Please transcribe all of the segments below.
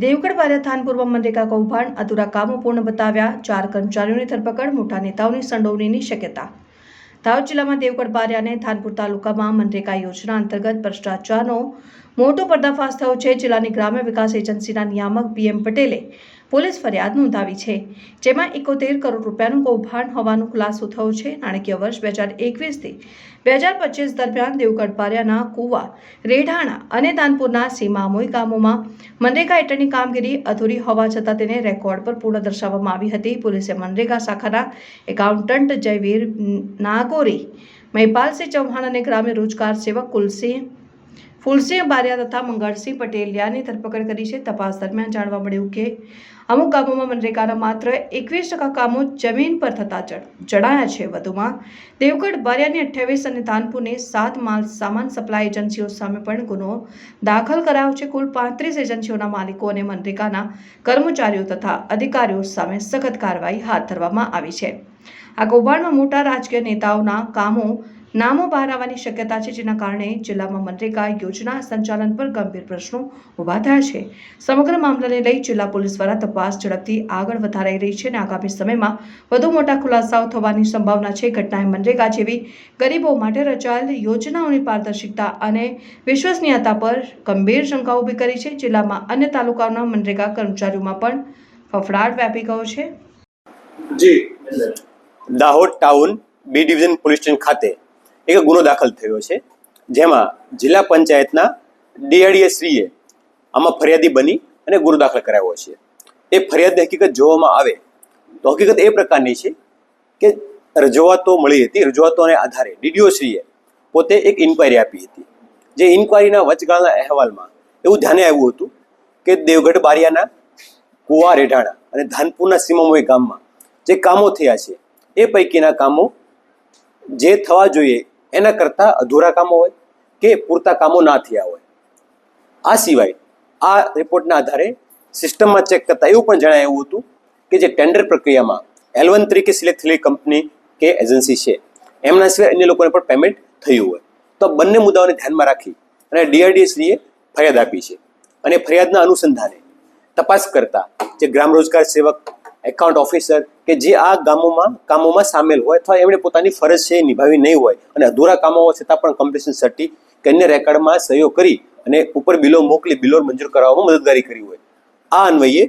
દેવગઢ બારિયા થાનપુર મનરેગા કૌભાંડ અધૂરા કામો પૂર્ણ બતાવ્યા. ચાર કર્મચારીઓની ધરપકડ, મોટા નેતાઓની સંડોવણીની શક્યતા. દાહોદ જિલ્લામાં દેવગઢ બારિયા અને થાનપુર તાલુકામાં મનરેગા યોજના અંતર્ગત ભ્રષ્ટાચારનો મોટો પર્દાફાશ થયો છે. જિલ્લાની ગ્રામ્ય વિકાસ એજન્સીના નિયામક બીએમ પટેલે પોલીસ ફરિયાદ નોંધાવી છે. જેમાં એકોતેર કરોડ રૂપિયાનું કૌભાંડ હોવાનો ખુલાસો થયો છે. નાણાકીય વર્ષ બે હજાર એકવીસથી બે હજાર પચીસ દરમિયાન દેવગઢ બારિયાના કુવા, રેઢાણા અને દાનપુરના સીમામોઈ ગામોમાં મનરેગા હેઠળની કામગીરી અધૂરી હોવા છતાં તેને રેકોર્ડ પર પૂર્ણ દર્શાવવામાં આવી હતી. પોલીસે મનરેગા શાખાના એકાઉન્ટન્ટ જયવીર નાગોરી, મહિપાલસિંહ ચૌહાણ અને ગ્રામ્ય રોજગાર સેવક કુલસિંહ ફૂલસિંહ બારિયા તથા મંગળસિંહ પટેલિયાની ધરપકડ કરી છે. તપાસ દરમિયાન જાણવા મળ્યું કે, અમુક ગામોમાં મનરેગાના માત્ર એકવીસ ટકા કામો જમીન પર થતા જણ- જણાયા છે. વધુમાં, દેવગઢ, બારિયાની અઠ્યાવીસ અને ધાનપુરને સાત માલ સામાન સપ્લાય એજન્સીઓ સામે પણ ગુનો દાખલ કરાયો છે. કુલ પાંત્રીસ એજન્સીઓના માલિકો અને મનરેગાના કર્મચારીઓ તથા અધિકારીઓ સામે સખત કાર્યવાહી હાથ ધરવામાં આવી છે. આ કૌભાંડમાં મોટા રાજકીય નેતાઓના કામો નામો બહાર આવવાની શક્યતા છે, જેના કારણે જિલ્લામાં મનરેગા યોજના સંચાલન પર ગંભીર પ્રશ્નો ઊભા થયા છે. સમગ્ર મામલાને લઈ જિલ્લા પોલીસ દ્વારા તપાસ ઝડપથી આગળ વધારાઈ રહી છે અને આગામી સમયમાં વધુ મોટા ખુલાસાઓ થવાની સંભાવના છે. ઘટનાએ મનરેગા જેવી ગરીબો માટે રચાયેલ યોજનાઓની પારદર્શિકતા અને વિશ્વસનીયતા પર ગંભીર શંકા ઊભી કરી છે. જિલ્લામાં અન્ય તાલુકાઓના મનરેગા કર્મચારીઓમાં પણ ફફડાટ વ્યાપી ગયો છે. જી. Dahod town B division police station ખાતે એક ગુનો દાખલ થયો છે, જેમાં જિલ્લા પંચાયતના ડીઆરડીએ શ્રીએ આમાં ફરિયાદી બની અને ગુનો દાખલ કરાવ્યો છે. એ ફરિયાદની હકીકત જોવામાં આવે તો હકીકત એ પ્રકારની છે કે રજૂઆતો મળી હતી, રજૂઆતોને આધારે ડીડીઓ શ્રીએ પોતે એક ઇન્ક્વાયરી આપી હતી. જે ઇન્ક્વાયરીના વચગાળના અહેવાલમાં એવું ધ્યાને આવ્યું હતું કે દેવગઢ બારિયાના કુવા રેઢાણા અને ધાનપુરના સીમામોય ગામમાં જે કામો થયા છે, એ પૈકીના કામો જે થવા જોઈએ એના કરતાં અધૂરા કામો હોય કે પૂરતા કામો ના થયા હોય. આ સિવાય આ રિપોર્ટના આધારે સિસ્ટમમાં ચેક કરતાં એવું પણ જણાયું હતું કે જે ટેન્ડર પ્રક્રિયામાં એલવન તરીકે સિલેક્ટ થયેલી કંપની કે એજન્સી છે, એમના સિવાય અન્ય લોકોને પણ પેમેન્ટ થયું હોય. તો બંને મુદ્દાઓને ધ્યાનમાં રાખી અને ડીઆરડીએસડીએ ફરિયાદ આપી છે અને ફરિયાદના અનુસંધાને તપાસ કરતા જે ગ્રામ રોજગાર સેવક એકાઉન્ટ ઓફિસર કે જે આ ગામોમાં, કામોમાં સામેલ હોય અથવા એમણે પોતાની ફરજ છે નિભાવી નહીં હોય અને અધૂરા કામો હોવા છતાં પણ કમ્પ્લીશન સર્ટી કે અન્ય રેકર્ડમાં સહયોગ કરી અને ઉપર બિલો મોકલી બિલો મંજૂર કરાવવામાં મદદગારી કરી હોય. આ અન્વયે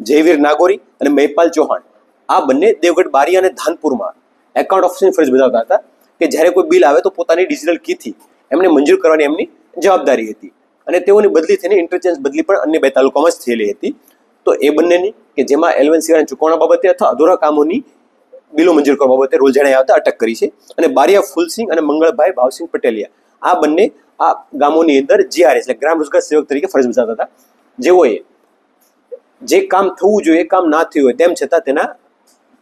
જયવીર નાગોરી અને મહેપાલ ચૌહાણ, આ બંને દેવગઢ બારી અને ધાનપુરમાં એકાઉન્ટ ઓફિસની ફરજ બજાવતા હતા કે જ્યારે કોઈ બિલ આવે તો પોતાની ડિજિટલ કીથી એમને મંજૂર કરવાની એમની જવાબદારી હતી અને તેઓની બદલી થઈને ઇન્ટરચેન્જ બદલી પણ અન્ય બે તાલુકામાં જ થયેલી હતી. તો એ બંનેની કે જેમાં એલવન સિવાયના ચૂકવણા બાબતે અથવા અધૂરા કામોની બિલો મંજૂર કરવા બાબતે રોલ જણાયા આવતા અટક કરી છે. અને બારિયા ફૂલસિંહ અને મંગળભાઈ ભાવસિંહ પટેલિયા, આ બંને આ ગામોની અંદર જીઆર એટલે ગ્રામ રોજગાર સેવક તરીકે ફરજ બજાવતા હતા. જેઓએ જે કામ થવું જોઈએ કામ ના થયું હોય તેમ છતાં તેના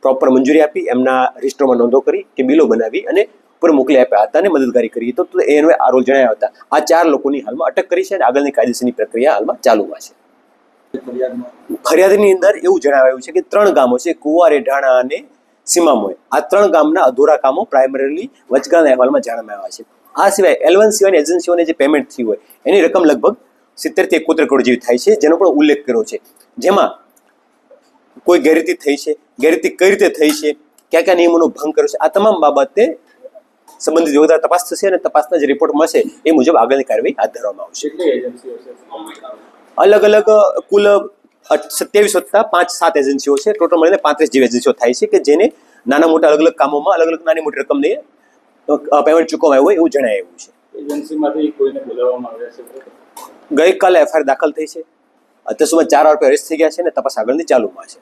પ્રોપર મંજૂરી આપી, એમના રજિસ્ટરમાં નોંધો કરી કે બિલો બનાવી અને ઉપર મોકલી આપ્યા હતા અને મદદગારી કરી. તો એનો આ રોલ જણાવ્યા હતા આ ચાર લોકોની હાલમાં અટક કરી છે અને આગળની કાયદેસરની પ્રક્રિયા હાલમાં ચાલુમાં છે. ફરિયાદની અંદર એવું જણાવાયું છે કે ત્રણ ગામો છે, કુવા, રેઢાણા અને સીમામોય આ ત્રણ ગામના અધૂરા કામો પ્રાઇમરીલી વચગાના અહેવાલમાં જાણવામાં આવ્યા છે. આ સિવાય એલવન સિવાયની એજન્સીઓને જે પેમેન્ટ થઈ હોય, એની રકમ લગભગ સિત્તેરથી એકોતેર કરોડ જેવી થાય છે, જેનો પણ ઉલ્લેખ કર્યો છે. જેમાં કોઈ ગેરરીતિ થઈ છે, ગેરરીતિ કઈ રીતે થઈ છે, કયા કયા નિયમોનો ભંગ કર્યો છે, આ તમામ બાબતે સંબંધિત યોગદાર તપાસ થશે અને તપાસના જે રિપોર્ટ મળશે એ મુજબ આગળની કાર્યવાહી હાથ ધરવામાં આવશે. અલગ અલગ કુલ સત્યાવીસ વત્તા પાંચ સાત એજન્સીઓ છે. ટોટલ મળીને પાંત્રીસ જેવી એજન્સીઓ થાય છે કે જેને નાના મોટા અલગ અલગ કામોમાં અલગ અલગ નાની મોટી રકમને પેમેન્ટ ચૂકવવામાં હોય એવું જણાય એવું છે. એજન્સીમાંથી કોઈને બોલાવવામાં આવ્યા છે? ગઈકાલે એફઆઈઆર દાખલ થઈ છે. અત્યાર સુધીમાં ચાર આરોપી અરેસ્ટ થઈ ગયા છે અને તપાસ આગળની ચાલુમાં છે.